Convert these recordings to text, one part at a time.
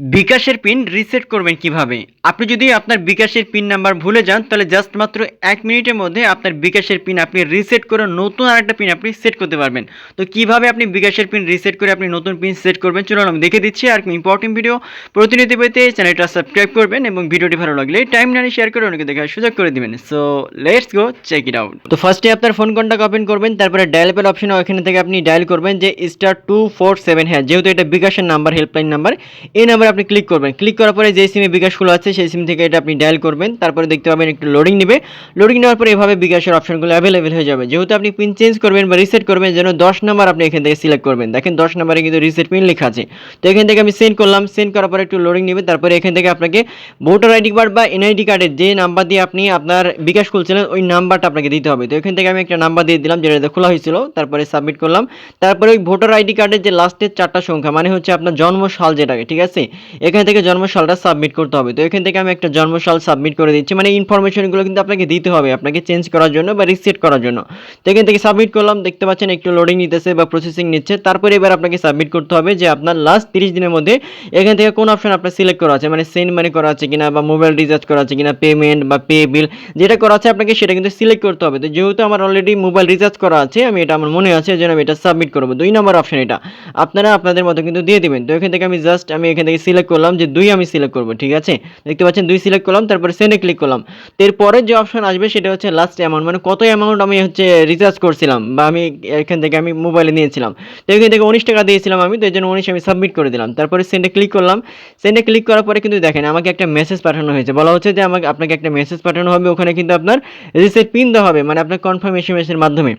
বিকাশের pin reset করবেন কীভাবে? আপনি যদি আপনার বিকাশের পিন নাম্বার ভুলে যান, তাহলে জাস্ট মাত্র এক মিনিটের মধ্যে আপনার বিকাশের পিন আপনি রিসেট করে নতুন আরেকটা পিন আপনি সেট করতে পারবেন। তো কীভাবে আপনি বিকাশের পিন রিসেট করে আপনি নতুন পিন সেট করবেন, চলুন আমি দেখে দিচ্ছি আর ইম্পর্টেন্ট ভিডিও প্রতিনিধি পেতে চ্যানেলটা সাবস্ক্রাইব করবেন এবং ভিডিওটি ভালো লাগলে টাইম নানি শেয়ার করে অনেকে দেখার সুযোগ করে দিবেন। So let's go check it out তো ফার্স্টে আপনার ফোন কন্ট্যাক্ট ওপেন করবেন, তারপরে ডায়াল পেল অপশন ওখানে থেকে আপনি ডায়াল করবেন যে স্টার টু ফোর সেভেন হ্যাঁ যেহেতু এটা বিকাশের নাম্বার হেল্পলাইন নাম্বার এই নাম্বার আপনি ক্লিক করবেন। ক্লিক করার পরে যে সিমে বিকাশগুলো আছে, সেই সিম থেকে এটা আপনি ডায়াল করবেন। তারপরে দেখতে পাবেন একটু লোডিং নেবে। লোডিং নেওয়ার পরে এভাবে বিকাশের অপশনগুলো অ্যাভেলেবেল হয়ে যাবে। যেহেতু আপনি পিন চেঞ্জ করবেন বা রিসেট করবেন, যেন দশ নাম্বার আপনি এখান থেকে সিলেক্ট করবেন। দেখেন দশ নাম্বারে কিন্তু রিসেট পিন লেখা আছে। তো এখান থেকে আমি সেন্ড করলাম। সেন্ড করার পরে একটু লোডিং নেবে। তারপরে এখান থেকে আপনাকে ভোটার আইডি কার্ড বা এনআইডি কার্ডের যে নাম্বার দিয়ে আপনি আপনার বিকাশ খুলছিলেন, ওই নাম্বারটা আপনাকে দিতে হবে। তো এখান থেকে আমি একটা নাম্বার দিয়ে দিলাম, যেটা খোলা হয়েছিল। তারপরে সাবমিট করলাম। তারপরে ওই ভোটার আইডি কার্ডের যে লাস্টের চারটা সংখ্যা মানে হচ্ছে আপনার জন্মসাল যেটাকে, ঠিক আছে? এখান থেকে জন্মসালটা সাবমিট করতে হবে। তো এখান থেকে আমি একটা জন্মসাল সাবমিট করে দিচ্ছি। মানে ইনফরমেশনগুলো কিন্তু আপনাকে দিতে হবে, আপনাকে চেঞ্জ করার জন্য বা রিসেট করার জন্য। তো এখান থেকে সাবমিট করলাম, দেখতে পাচ্ছেন একটু লোডিং নিতেছে বা প্রসেসিং নিচ্ছে। তারপরে এবার আপনাকে সাবমিট করতে হবে যে আপনার লাস্ট তিরিশ দিনের মধ্যে এখান থেকে কোন অপশন আপনার সিলেক্ট করা আছে। মানে সেন্ড মানি করা আছে কিনা বা মোবাইল রিচার্জ করা আছে কিনা পেমেন্ট বা পে বিল যেটা করা আছে আপনাকে সেটা কিন্তু সিলেক্ট করতে হবে। তো যেহেতু আমার অলরেডি মোবাইল রিচার্জ করা আছে, আমি এটা আমার মনে আছে যেন আমি এটা সাবমিট করব। দুই নম্বর অপশন এটা। আপনারা আপনাদের মতো কিন্তু দিয়ে দিবেন। তো এখান থেকে আমি জাস্ট আমি এখান থেকে সিলেক্ট করলাম যে দুই আমি সিলেক্ট করব, ঠিক আছে? দেখতে পাচ্ছেন, দুই সিলেক্ট করলাম, তারপরে সেন্ডে ক্লিক করলাম। তো এরপরে যে অপশন আসবে সেটা হচ্ছে লাস্ট অ্যামাউন্ট মানে কত অ্যামাউন্ট আমি হচ্ছে রিচার্জ করছিলাম বা আমি এখান থেকে আমি মোবাইলে নিয়েছিলাম। তো এখান থেকে উনিশ টাকা দিয়েছিলাম আমি, তো এই জন্য উনিশ আমি সাবমিট করে দিলাম। তারপরে সেন্ডে ক্লিক করলাম। সেন্ডে ক্লিক করার পরে কিন্তু দেখেন, আমাকে একটা মেসেজ পাঠানো হয়েছে। বলা হচ্ছে যে আমাকে, আপনাকে একটা মেসেজ পাঠানো হবে, ওখানে কিন্তু আপনার রিসেট পিন দেওয়া হবে মানে আপনার কনফার্মেশন মেসেজের মাধ্যমে।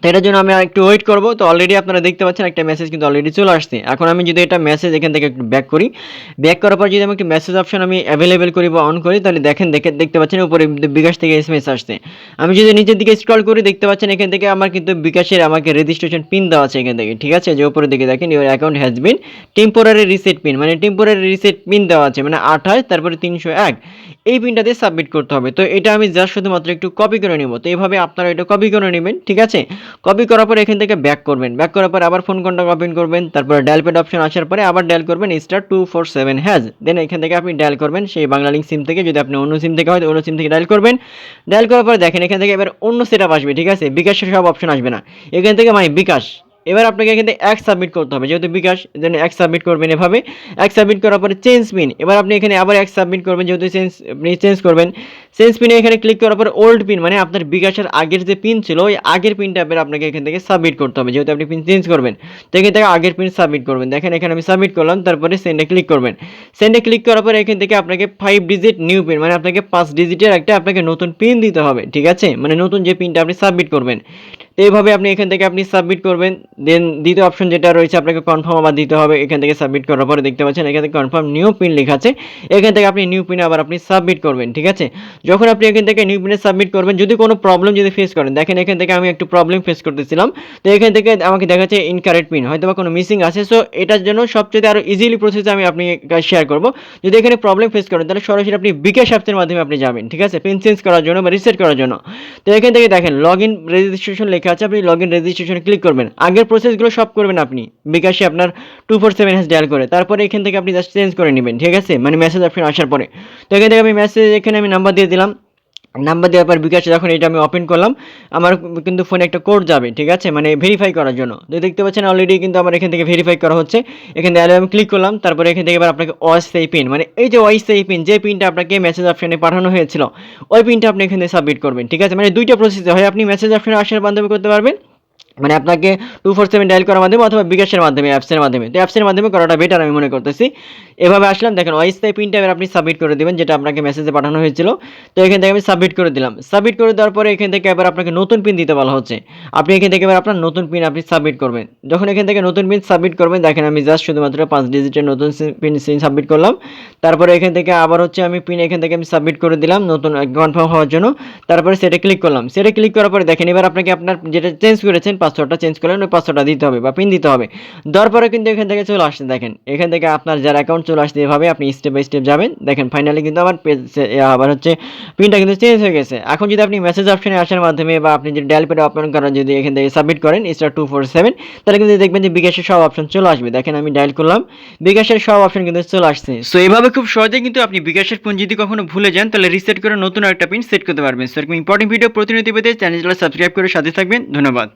তো এটার জন্য আমি আর একটু ওয়েট করব। তো অলরেডি আপনারা দেখতে পাচ্ছেন একটা মেসেজ কিন্তু অলরেডি চলে আসছে। এখন আমি যদি এটা মেসেজ এখান থেকে একটু ব্যাক করি ব্যাক করার পর যদি আমি একটু মেসেজ অপশন আমি অ্যাভেলেবেল করি বা অন করি, তাহলে দেখেন, দেখে, দেখতে পাচ্ছেন উপরে বিকাশ থেকে এস আসছে। আমি যদি নিচের দিকে স্ক্রল করি, দেখতে পাচ্ছেন এখান থেকে আমার কিন্তু বিকাশের আমাকে রেজিস্ট্রেশন পিন দেওয়া আছে এখান থেকে, ঠিক আছে? যে উপরে দিকে দেখেন your account has been temporary reset pin মানে টেম্পোরারি রিসেট পিন দেওয়া আছে মানে আঠাশ, তারপরে তিনশো এক। এই পিনটা দিয়ে সাবমিট করতে হবে। তো এটা আমি জাস্ট শুধুমাত্র একটু কপি করে নিব। তো এইভাবে আপনারা এটা কপি করে নেবেন, ঠিক আছে? কপি করার পর এখান থেকে ব্যাক করবেন। ব্যাক করার পর আবার ফোন কন্ট্যাক্ট ওপেন করবেন, তারপরে ডায়াল প্যাড অপশন আসার পরে আবার ডায়াল করবেন star two four seven hash then এখান থেকে আপনি ডায়াল করবেন, সেই বাংলা লিঙ্ক সিম থেকে, যদি আপনি অন্য সিম থেকে হয় অন্য সিম থেকে ডায়াল করবেন। ডায়াল করার পরে দেখেন, এখান থেকে এবার অন্য সেট আসবে, ঠিক আছে? বিকাশের সব অপশন আসবে না। এখান থেকে মানে বিকাশ। এবার আপনাকে এখান থেকে এক সাবমিট করতে হবে। যেহেতু বিকাশ দেন এক সাবমিট করবেন এভাবে। এক সাবমিট করার পরে চেঞ্জ পিন এবার আপনি এখানে আবার এক সাবমিট করবেন, যেহেতু চেঞ্জ আপনি চেঞ্জ করবেন। চেঞ্জ পিনে এখানে ক্লিক করার পরে ওল্ড পিন মানে আপনার বিকাশের আগের যে পিন ছিল, ওই আগের পিনটা এবার আপনাকে এখান থেকে সাবমিট করতে হবে। যেহেতু আপনি পিন চেঞ্জ করবেন, তো এখান থেকে আগের পিন সাবমিট করবেন। দেখেন, এখানে আমি সাবমিট করলাম, তারপরে সেন্ডে ক্লিক করবেন। সেন্ডে ক্লিক করার পরে এখান থেকে আপনাকে ফাইভ ডিজিট নিউ পিন মানে আপনাকে পাঁচ ডিজিটের একটা আপনাকে নতুন পিন দিতে হবে, ঠিক আছে? মানে নতুন যে পিনটা আপনি সাবমিট করবেন। এইভাবে আপনি এখান থেকে আপনি সাবমিট করবেন দেন দ্বিতীয় অপশন যেটা রয়েছে আপনাকে কনফার্ম আবার দিতে হবে, এখান থেকে সাবমিট করার পরে দেখতে পাচ্ছেন এখান থেকে কনফার্ম নিউ পিন লেখা আছে, এখান থেকে আপনি নিউ পিন আবার আপনি সাবমিট করবেন, ঠিক আছে? যখন আপনি এখান থেকে নিউ পিনে সাবমিট করবেন, যদি কোনো প্রবলেম যদি ফেস করেন, দেখেন এখান থেকে আমি একটু প্রবলেম ফেস করতেছিলাম, তো এখান থেকে আমাকে দেখাচ্ছে ইনকারেক্ট পিন হয়তো বা কোনো মিসিং আছে সো এটার জন্য সবচেয়ে আরও ইজিলি প্রসেসে আমি আপনি শেয়ার করব। যদি এখানে প্রবলেম ফেস করেন, তাহলে সরাসরি আপনি বিকাশ অ্যাপসের মাধ্যমে আপনি যাবেন, ঠিক আছে? পিন চেঞ্জ করার জন্য বা রিসেট করার জন্য। তো এখান থেকে দেখেন লগ ইন রেজিস্ট্রেশন লেখা আছে, আপনি লগ ইন রেজিস্ট্রেশন ক্লিক করবেন। আগের প্রসেসগুলো সব করবেন আপনি। বিকাশে আপনার two four seven hash dial করে। তারপরে এখান থেকে আপনি জাস্ট চেঞ্জ করে নেবেন, ঠিক আছে? মানে মেসেজ অপশন আসার পরে। তো এখান থেকে আমি মেসেজ এখানে আমি নাম্বার দিয়ে দিলাম। নাম্বার দেওয়ার পর বিকাশে যখন এটা আমি ওপেন করলাম, আমার কিন্তু ফোনে একটা কোড যাবে, ঠিক আছে? মানে ভেরিফাই করার জন্য। তো দেখতে পাচ্ছেন অলরেডি কিন্তু আমার এখান থেকে ভেরিফাই করা হচ্ছে। এখান থেকে আমি ক্লিক করলাম, তারপরে এখান থেকে এবার আপনাকে অস্থায়ী পিন মানে এই যে অস্থায়ী পিন যে পিনটা আপনাকে মেসেজ অপশনে পাঠানো হয়েছিল, ওই পিনটা আপনি এখানে সাবমিট করবেন, ঠিক আছে? মানে দুইটা প্রসেসে হয়, আপনি মেসেজ অপশনে আসার মাধ্যমে করতে পারবেন মানে আপনাকে টু ফোর সেভেন ডায়াল করার মাধ্যমে অথবা বিকাশের মাধ্যমে অ্যাপসের মাধ্যমে। তো অ্যাপসের মাধ্যমে করাটা বেটার আমি মনে করতেছি। এভাবে আসলাম, দেখেন, অস্থায়ী পিনটা এবার আপনি সাবমিট করে দেবেন, যেটা আপনাকে মেসেজে পাঠানো হয়েছিল। তো এখান থেকে আমি সাবমিট করে দিলাম। সাবমিট করে দেওয়ার পরে এখান থেকে এবার আপনাকে নতুন পিন দিতে বলা হচ্ছে। আপনি এখান থেকে এবার আপনার নতুন পিন আপনি সাবমিট করবেন। যখন এখান থেকে নতুন পিন সাবমিট করবেন, দেখেন, আমি জাস্ট শুধুমাত্র পাঁচ ডিজিটের নতুন পিন সাবমিট করলাম। তারপরে এখান থেকে আবার হচ্ছে আমি পিন এখান থেকে আমি সাবমিট করে দিলাম নতুন কনফার্ম হওয়ার জন্য। তারপরে সেটা ক্লিক করলাম। সেটা ক্লিক করার পরে দেখেন, এবার আপনাকে আপনার যেটা চেঞ্জ করেছেন পাসওয়ার্ডটা চেঞ্জ করলেন, ওই পাসওয়ার্ডটা দিতে হবে বা পিন দিতে হবে। দেওয়ার পরে কিন্তু এখান থেকে চলে আসছে দেখেন। এখান থেকে আপনার যার অ্যাকাউন্ট চলে আসছে এভাবে আপনি স্টেপ বাই স্টেপ যাবেন। দেখেন ফাইনালি কিন্তু আমার পেজ আবার হচ্ছে পিনটা কিন্তু চেঞ্জ হয়ে গেছে। এখন যদি আপনি মেসেজ অপশনে আসার মাধ্যমে বা আপনি যদি ডায়াল পেডে ওপেন করার যদি এখান থেকে সাবমিট করেন স্টার টু ফোর সেভেন তাহলে কিন্তু দেখবেন যে বিকাশের সব অপশন চলে আসবে। দেখেন, আমি ডায়াল করলাম, বিকাশের সব অপশন কিন্তু চলে আসছে। সো এভাবে খুব সহজে কিন্তু আপনি বিকাশের পিন যদি কখনো ভুলে যান, তাহলে রিসেট করে নতুন একটা পিন সেট করতে পারবেন। সো এরকম ইম্পর্টেন্ট ভিডিও প্রতিনিধি পেতে চ্যানেলটা সাবস্ক্রাইব করে সাথে থাকবেন। ধন্যবাদ।